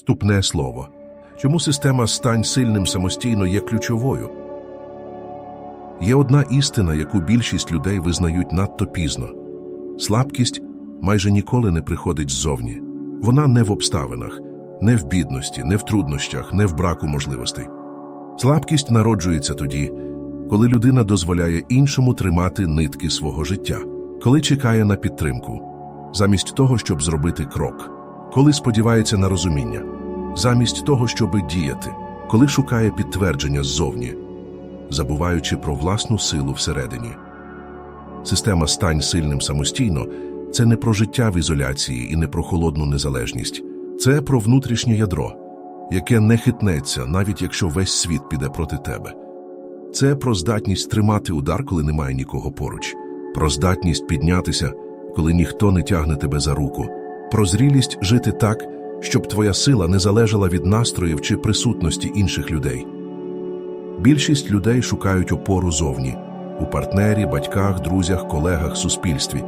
Вступне слово. Чому система стань сильним самостійно є ключовою? Є одна істина, яку більшість людей визнають надто пізно. Слабкість майже ніколи не приходить ззовні. Вона не в обставинах, не в бідності, не в труднощах, не в браку можливостей. Слабкість народжується тоді, коли людина дозволяє іншому тримати нитки свого життя, коли чекає на підтримку, замість того, щоб зробити крок, коли сподівається на розуміння, замість того, щоб діяти, коли шукає підтвердження ззовні, забуваючи про власну силу всередині. Система стань сильним самостійно це не про життя в ізоляції і не про холодну незалежність, це про внутрішнє ядро, яке не хитнеться, навіть якщо весь світ піде проти тебе. Це про здатність тримати удар, коли немає нікого поруч, про здатність піднятися, коли ніхто не тягне тебе за руку, про зрілість жити так, щоб твоя сила не залежала від настроїв чи присутності інших людей. Більшість людей шукають опору зовні у партнері, батьках, друзях, колегах, суспільстві.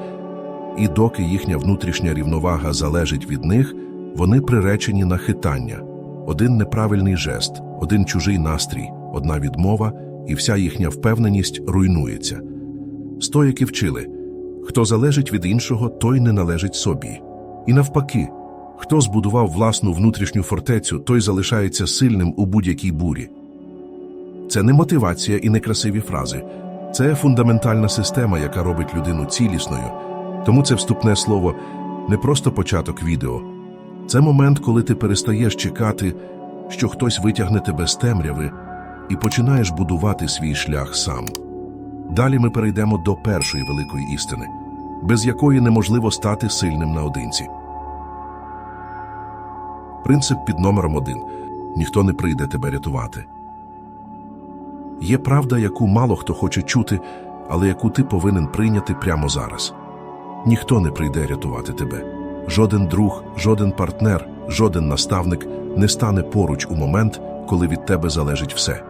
І доки їхня внутрішня рівновага залежить від них, вони приречені на хитання. Один неправильний жест, один чужий настрій, одна відмова, і вся їхня впевненість руйнується. Стояки вчили хто залежить від іншого, той не належить собі. І навпаки, хто збудував власну внутрішню фортецю, той залишається сильним у будь-якій бурі. Це не мотивація і не красиві фрази. Це фундаментальна система, яка робить людину цілісною. Тому це вступне слово не просто початок відео. Це момент, коли ти перестаєш чекати, що хтось витягне тебе з темряви, і починаєш будувати свій шлях сам. Далі ми перейдемо до першої великої істини, без якої неможливо стати сильним наодинці. Принцип під номером один ніхто не прийде тебе рятувати. Є правда, яку мало хто хоче чути, але яку ти повинен прийняти прямо зараз. Ніхто не прийде рятувати тебе. Жоден друг, жоден партнер, жоден наставник не стане поруч у момент, коли від тебе залежить все.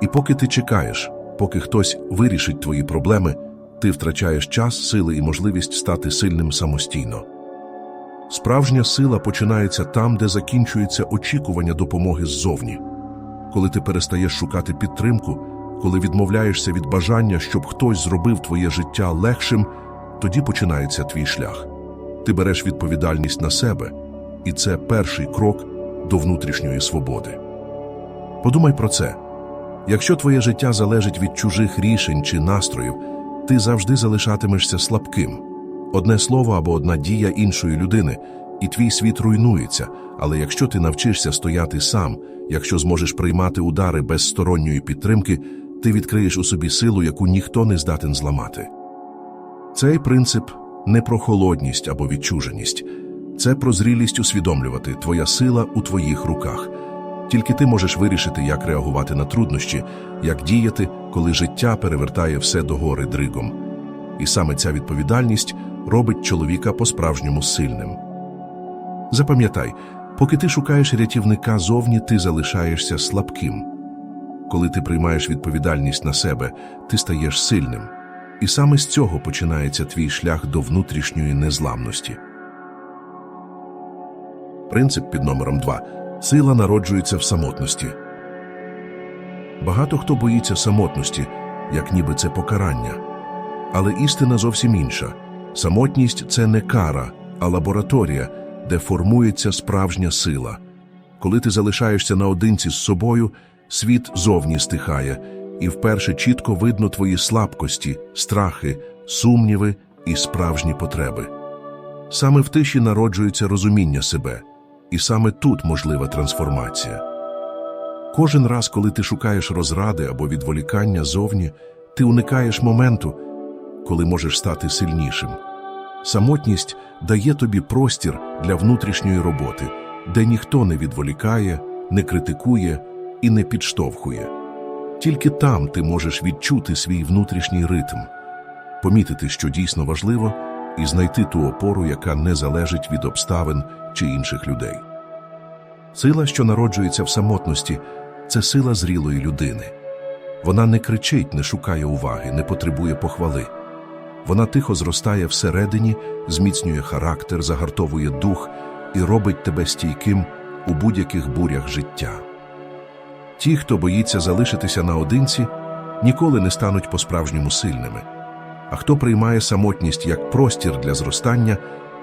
І поки ти чекаєш, поки хтось вирішить твої проблеми, ти втрачаєш час, сили і можливість стати сильним самостійно. Справжня сила починається там, де закінчується очікування допомоги ззовні. Коли ти перестаєш шукати підтримку, коли відмовляєшся від бажання, щоб хтось зробив твоє життя легшим, тоді починається твій шлях. Ти береш відповідальність на себе, і це перший крок до внутрішньої свободи. Подумай про це. Якщо твоє життя залежить від чужих рішень чи настроїв, ти завжди залишатимешся слабким. Одне слово або одна дія іншої людини, і твій світ руйнується. Але якщо ти навчишся стояти сам, якщо зможеш приймати удари без сторонньої підтримки, ти відкриєш у собі силу, яку ніхто не здатен зламати. Цей принцип не про холодність або відчуженість, це про зрілість усвідомлювати твоя сила у твоїх руках. Тільки ти можеш вирішити, як реагувати на труднощі, як діяти, коли життя перевертає все догори дригом. І саме ця відповідальність робить чоловіка по-справжньому сильним. Запам'ятай, поки ти шукаєш рятівника зовні, ти залишаєшся слабким. Коли ти приймаєш відповідальність на себе, ти стаєш сильним. І саме з цього починається твій шлях до внутрішньої незламності. Принцип під номером 2. Сила народжується в самотності. Багато хто боїться самотності, як ніби це покарання. Але істина зовсім інша. Самотність це не кара, а лабораторія, де формується справжня сила. Коли ти залишаєшся наодинці з собою, світ зовні стихає, і вперше чітко видно твої слабкості, страхи, сумніви і справжні потреби. Саме в тиші народжується розуміння себе, і саме тут можлива трансформація. Кожен раз, коли ти шукаєш розради або відволікання зовні, ти уникаєш моменту, коли можеш стати сильнішим. Самотність дає тобі простір для внутрішньої роботи, де ніхто не відволікає, не критикує і не підштовхує. Тільки там ти можеш відчути свій внутрішній ритм, помітити, що дійсно важливо, і знайти ту опору, яка не залежить від обставин чи інших людей. Сила, що народжується в самотності, це сила зрілої людини. Вона не кричить, не шукає уваги, не потребує похвали. Вона тихо зростає всередині, зміцнює характер, загартовує дух і робить тебе стійким, у будь-яких бурях життя. Ті, хто боїться залишитися наодинці, ніколи не стануть по-справжньому сильними. А хто приймає самотність як простір для зростання,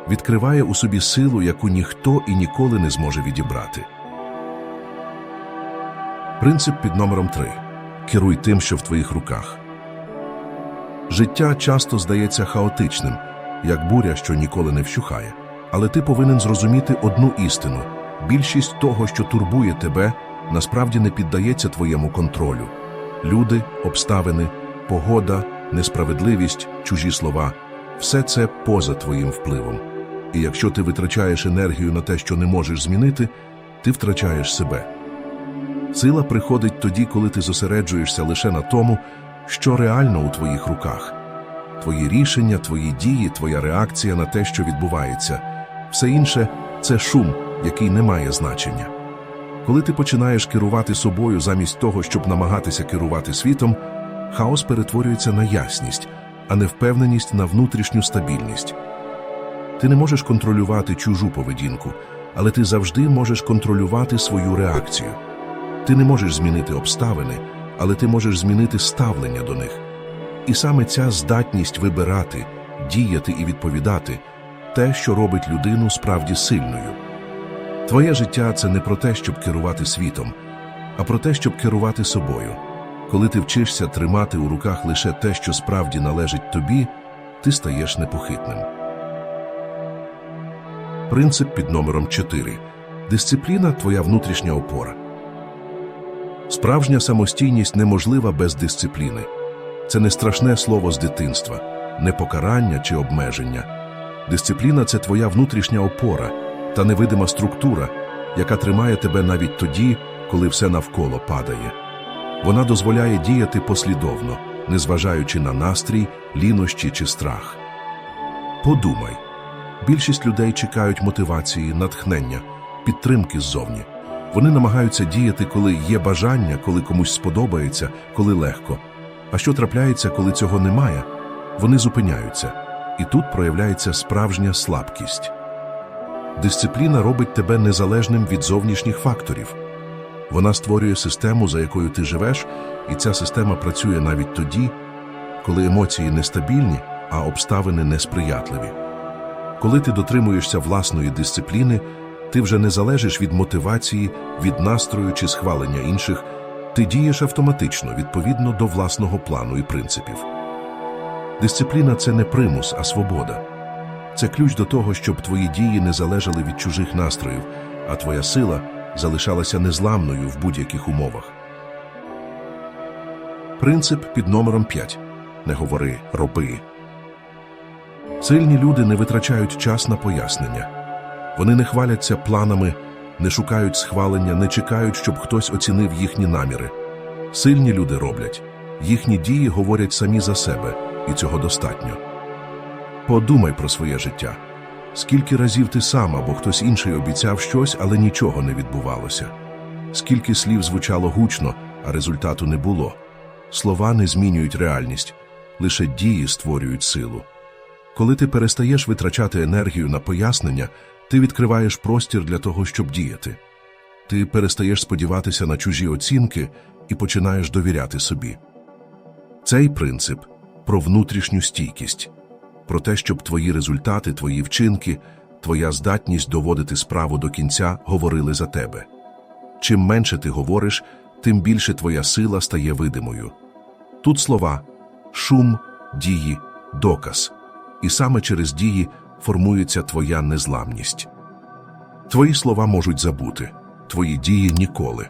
відкриває у собі силу, яку ніхто і ніколи не зможе відібрати. Принцип під номером 3. Керуй тим, що в твоїх руках. Життя часто здається хаотичним, як буря, що ніколи не вщухає. Але ти повинен зрозуміти одну істину: більшість того, що турбує тебе, насправді не піддається твоєму контролю. Люди, обставини, погода, несправедливість, чужі слова все це поза твоїм впливом. І якщо ти витрачаєш енергію на те, що не можеш змінити, ти втрачаєш себе. Сила приходить тоді, коли ти зосереджуєшся лише на тому, що реально у твоїх руках. Твої рішення, твої дії, твоя реакція на те, що відбувається. Все інше це шум, який не має значення. Коли ти починаєш керувати собою замість того, щоб намагатися керувати світом, хаос перетворюється на ясність, а невпевненість на внутрішню стабільність. Ти не можеш контролювати чужу поведінку, але ти завжди можеш контролювати свою реакцію. Ти не можеш змінити обставини, але ти можеш змінити ставлення до них. І саме ця здатність вибирати, діяти і відповідати те, що робить людину справді сильною. Твоє життя це не про те, щоб керувати світом, а про те, щоб керувати собою. Коли ти вчишся тримати у руках лише те, що справді належить тобі, ти стаєш непохитним. Принцип під номером 4. Дисципліна твоя внутрішня опора. Справжня самостійність неможлива без дисципліни. Це не страшне слово з дитинства, не покарання чи обмеження. Дисципліна це твоя внутрішня опора та невидима структура, яка тримає тебе навіть тоді, коли все навколо падає. Вона дозволяє діяти послідовно, незважаючи на настрій, лінощі чи страх. Подумай. Більшість людей чекають мотивації, натхнення, підтримки ззовні. Вони намагаються діяти, коли є бажання, коли комусь сподобається, коли легко. А що трапляється, коли цього немає? Вони зупиняються. І тут проявляється справжня слабкість. Дисципліна робить тебе незалежним від зовнішніх факторів. Вона створює систему, за якою ти живеш, і ця система працює навіть тоді, коли емоції нестабільні, а обставини несприятливі. Коли ти дотримуєшся власної дисципліни, ти вже не залежиш від мотивації, від настрою чи схвалення інших, ти дієш автоматично відповідно до власного плану і принципів. Дисципліна це не примус, а свобода. Це ключ до того, щоб твої дії не залежали від чужих настроїв, а твоя сила залишалася незламною в будь-яких умовах. Принцип під номером 5. Не говори, роби. Сильні люди не витрачають час на пояснення. Вони не хваляться планами, не шукають схвалення, не чекають, щоб хтось оцінив їхні наміри. Сильні люди роблять. Їхні дії говорять самі за себе, і цього достатньо. Подумай про своє життя. Скільки разів ти сам або хтось інший обіцяв щось, але нічого не відбувалося? Скільки слів звучало гучно, а результату не було? Слова не змінюють реальність, лише дії створюють силу. Коли ти перестаєш витрачати енергію на пояснення, ти відкриваєш простір для того, щоб діяти. Ти перестаєш сподіватися на чужі оцінки і починаєш довіряти собі. Цей принцип про внутрішню стійкість, про те, щоб твої результати, твої вчинки, твоя здатність доводити справу до кінця говорили за тебе. Чим менше ти говориш, тим більше твоя сила стає видимою. Тут слова шум, дії, доказ. І саме через дії формується твоя незламність. Твої слова можуть забути, твої дії ніколи.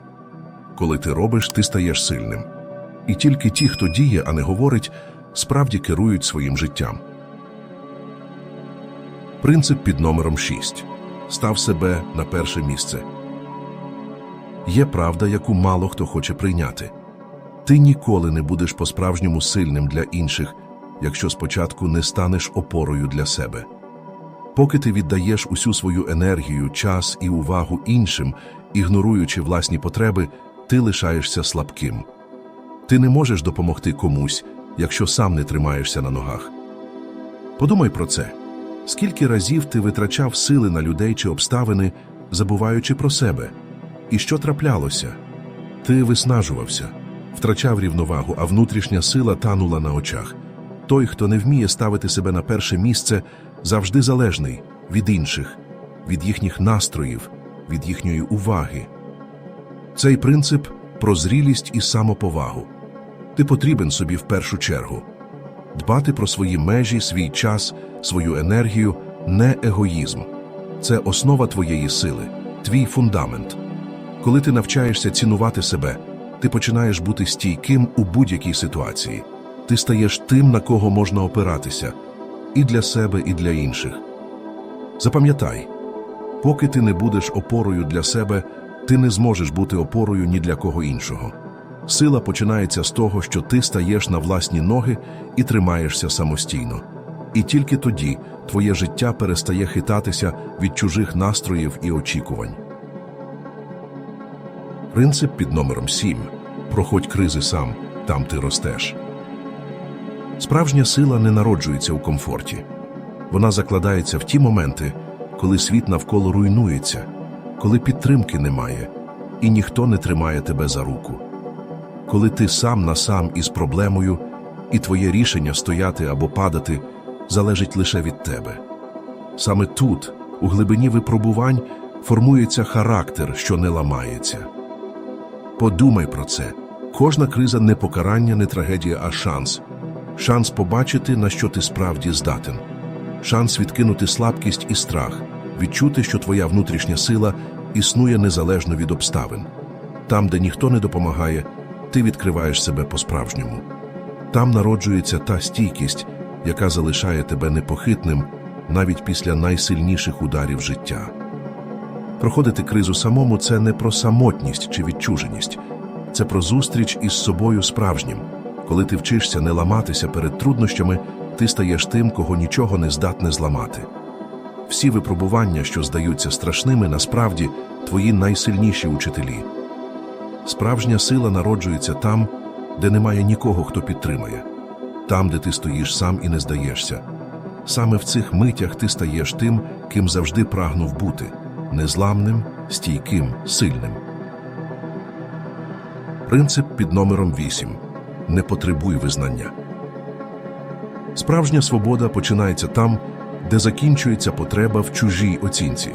Коли ти робиш, ти стаєш сильним. І тільки ті, хто діє, а не говорить, справді керують своїм життям. Принцип під номером 6. Став себе на перше місце. Є правда, яку мало хто хоче прийняти. Ти ніколи не будеш по-справжньому сильним для інших, якщо спочатку не станеш опорою для себе. Поки ти віддаєш усю свою енергію, час і увагу іншим, ігноруючи власні потреби, ти лишаєшся слабким. Ти не можеш допомогти комусь, якщо сам не тримаєшся на ногах. Подумай про це. Скільки разів ти витрачав сили на людей чи обставини, забуваючи про себе. І що траплялося? Ти виснажувався, втрачав рівновагу, а внутрішня сила танула на очах. Той, хто не вміє ставити себе на перше місце, завжди залежний від інших, від їхніх настроїв, від їхньої уваги. Цей принцип про зрілість і самоповагу. Ти потрібен собі в першу чергу. Дбати про свої межі, свій час, свою енергію не егоїзм. Це основа твоєї сили, твій фундамент. Коли ти навчаєшся цінувати себе, ти починаєш бути стійким у будь-якій ситуації. Ти стаєш тим, на кого можна опиратися, і для себе, і для інших. Запам'ятай, поки ти не будеш опорою для себе, ти не зможеш бути опорою ні для кого іншого. Сила починається з того, що ти стаєш на власні ноги і тримаєшся самостійно. І тільки тоді твоє життя перестає хитатися від чужих настроїв і очікувань. Принцип під номером 7. Проходь кризи сам, там ти ростеш. Справжня сила не народжується у комфорті. Вона закладається в ті моменти, коли світ навколо руйнується, коли підтримки немає, і ніхто не тримає тебе за руку. Коли ти сам на сам із проблемою, і твоє рішення стояти або падати залежить лише від тебе. Саме тут, у глибині випробувань, формується характер, що не ламається. Подумай про це. Кожна криза не покарання, не трагедія, а шанс. Шанс побачити, на що ти справді здатен. Шанс відкинути слабкість і страх, відчути, що твоя внутрішня сила існує незалежно від обставин. Там, де ніхто не допомагає, ти відкриваєш себе по-справжньому. Там народжується та стійкість, яка залишає тебе непохитним навіть після найсильніших ударів життя. Проходити кризу самому це не про самотність чи відчуженість, це про зустріч із собою справжнім. Коли ти вчишся не ламатися перед труднощами, ти стаєш тим, кого нічого не здатне зламати. Всі випробування, що здаються страшними, насправді твої найсильніші учителі. Справжня сила народжується там, де немає нікого, хто підтримає, там, де ти стоїш сам і не здаєшся. Саме в цих митях ти стаєш тим, ким завжди прагнув бути незламним, стійким, сильним. Принцип під номером 8. Не потребуй визнання. Справжня свобода починається там, де закінчується потреба в чужій оцінці.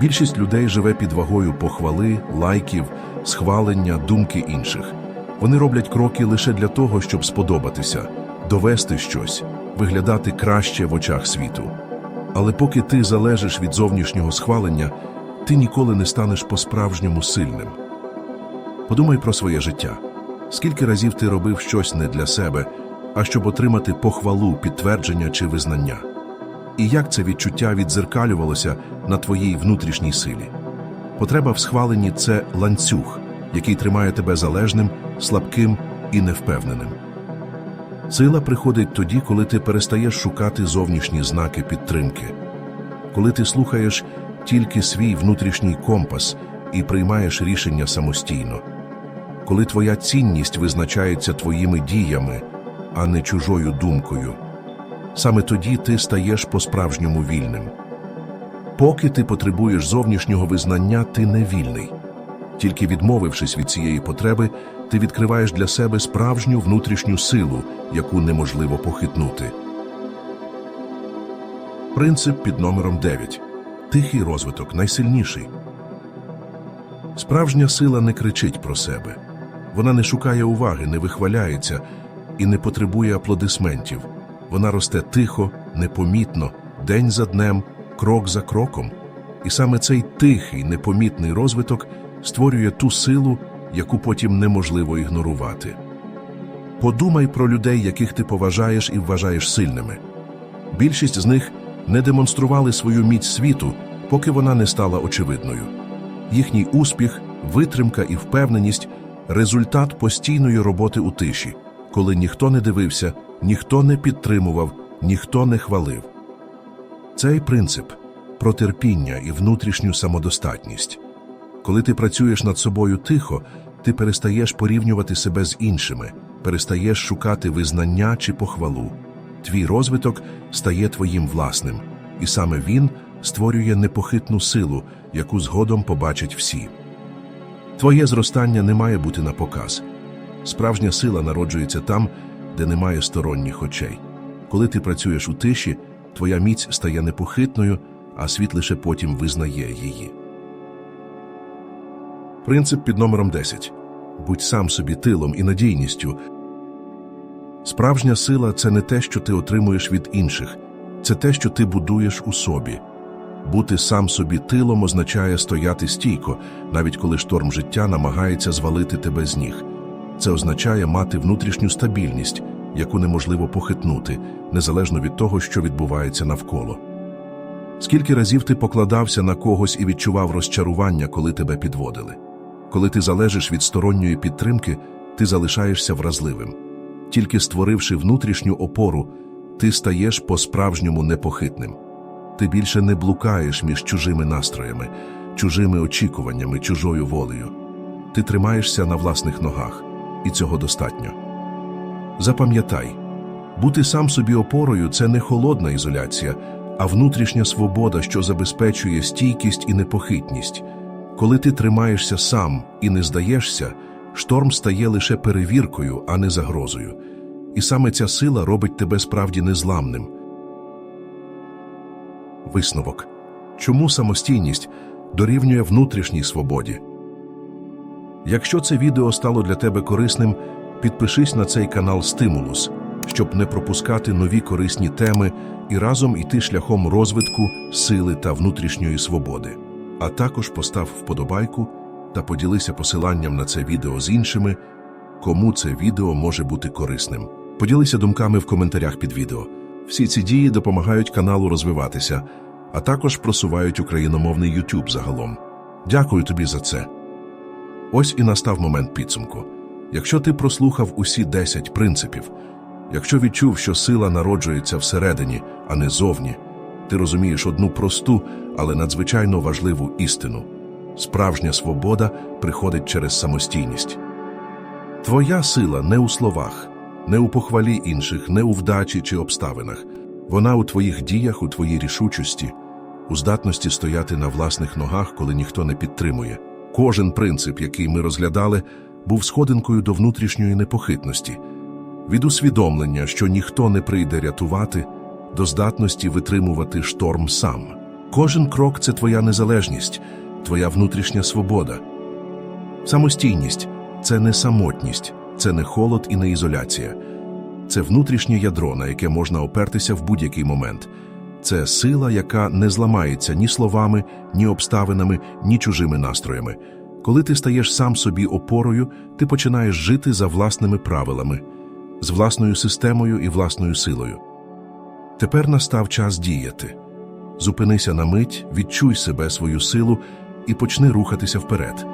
Більшість людей живе під вагою похвали, лайків, схвалення, думки інших. Вони роблять кроки лише для того, щоб сподобатися, довести щось, виглядати краще в очах світу. Але поки ти залежиш від зовнішнього схвалення, ти ніколи не станеш по-справжньому сильним. Подумай про своє життя. Скільки разів ти робив щось не для себе, а щоб отримати похвалу, підтвердження чи визнання? І як це відчуття відзеркалювалося на твоїй внутрішній силі? Потреба в схваленні це ланцюг, який тримає тебе залежним, слабким і невпевненим. Сила приходить тоді, коли ти перестаєш шукати зовнішні знаки підтримки, коли ти слухаєш тільки свій внутрішній компас і приймаєш рішення самостійно, коли твоя цінність визначається твоїми діями, а не чужою думкою. Саме тоді ти стаєш по-справжньому вільним. Поки ти потребуєш зовнішнього визнання, ти не вільний. Тільки відмовившись від цієї потреби, ти відкриваєш для себе справжню внутрішню силу, яку неможливо похитнути. Принцип під номером 9. Тихий розвиток найсильніший. Справжня сила не кричить про себе. Вона не шукає уваги, не вихваляється і не потребує аплодисментів. Вона росте тихо, непомітно, день за днем, крок за кроком. І саме цей тихий, непомітний розвиток створює ту силу, яку потім неможливо ігнорувати. Подумай про людей, яких ти поважаєш і вважаєш сильними. Більшість з них не демонстрували свою міць світу, поки вона не стала очевидною. Їхній успіх, витримка і впевненість результат постійної роботи у тиші, коли ніхто не дивився, ніхто не підтримував, ніхто не хвалив. Цей принцип про терпіння і внутрішню самодостатність. Коли ти працюєш над собою тихо, ти перестаєш порівнювати себе з іншими, перестаєш шукати визнання чи похвалу. Твій розвиток стає твоїм власним, і саме він створює непохитну силу, яку згодом побачать всі. Твоє зростання не має бути на показ. Справжня сила народжується там, де немає сторонніх очей. Коли ти працюєш у тиші, твоя міць стає непохитною, а світ лише потім визнає її. Принцип під номером 10. Будь сам собі тилом і надійністю. Справжня сила це не те, що ти отримуєш від інших, це те, що ти будуєш у собі. Бути сам собі тилом означає стояти стійко, навіть коли шторм життя намагається звалити тебе з ніг. Це означає мати внутрішню стабільність, яку неможливо похитнути, незалежно від того, що відбувається навколо. Скільки разів ти покладався на когось і відчував розчарування, коли тебе підводили? Коли ти залежиш від сторонньої підтримки, ти залишаєшся вразливим. Тільки створивши внутрішню опору, ти стаєш по-справжньому непохитним. Ти більше не блукаєш між чужими настроями, чужими очікуваннями, чужою волею. Ти тримаєшся на власних ногах, і цього достатньо. Запам'ятай, бути сам собі опорою це не холодна ізоляція, а внутрішня свобода, що забезпечує стійкість і непохитність. Коли ти тримаєшся сам і не здаєшся, шторм стає лише перевіркою, а не загрозою. І саме ця сила робить тебе справді незламним. Висновок. Чому самостійність дорівнює внутрішній свободі? Якщо це відео стало для тебе корисним, підпишись на цей канал Стимулус, щоб не пропускати нові корисні теми і разом іти шляхом розвитку, сили та внутрішньої свободи. А також постав вподобайку та поділися посиланням на це відео з іншими, кому це відео може бути корисним. Поділися думками в коментарях під відео. Всі ці дії допомагають каналу розвиватися, а також просувають україномовний YouTube загалом. Дякую тобі за це. Ось і настав момент підсумку. Якщо ти прослухав усі 10 принципів, якщо відчув, що сила народжується всередині, а не зовні, ти розумієш одну просту, але надзвичайно важливу істину. Справжня свобода приходить через самостійність. Твоя сила не у словах, не у похвалі інших, не у вдачі чи обставинах. Вона у твоїх діях, у твоїй рішучості, у здатності стояти на власних ногах, коли ніхто не підтримує. Кожен принцип, який ми розглядали, був сходинкою до внутрішньої непохитності, від усвідомлення, що ніхто не прийде рятувати, до здатності витримувати шторм сам. Кожен крок це твоя незалежність, твоя внутрішня свобода. Самостійність це не самотність, це не холод і не ізоляція. Це внутрішнє ядро, на яке можна опертися в будь-який момент. Це сила, яка не зламається ні словами, ні обставинами, ні чужими настроями. Коли ти стаєш сам собі опорою, ти починаєш жити за власними правилами, з власною системою і власною силою. Тепер настав час діяти. Зупинися на мить, відчуй себе свою силу і почни рухатися вперед.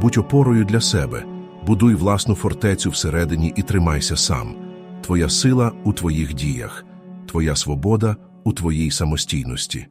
Будь опорою для себе, будуй власну фортецю всередині і тримайся сам. Твоя сила у твоїх діях, твоя свобода у твоїй самостійності.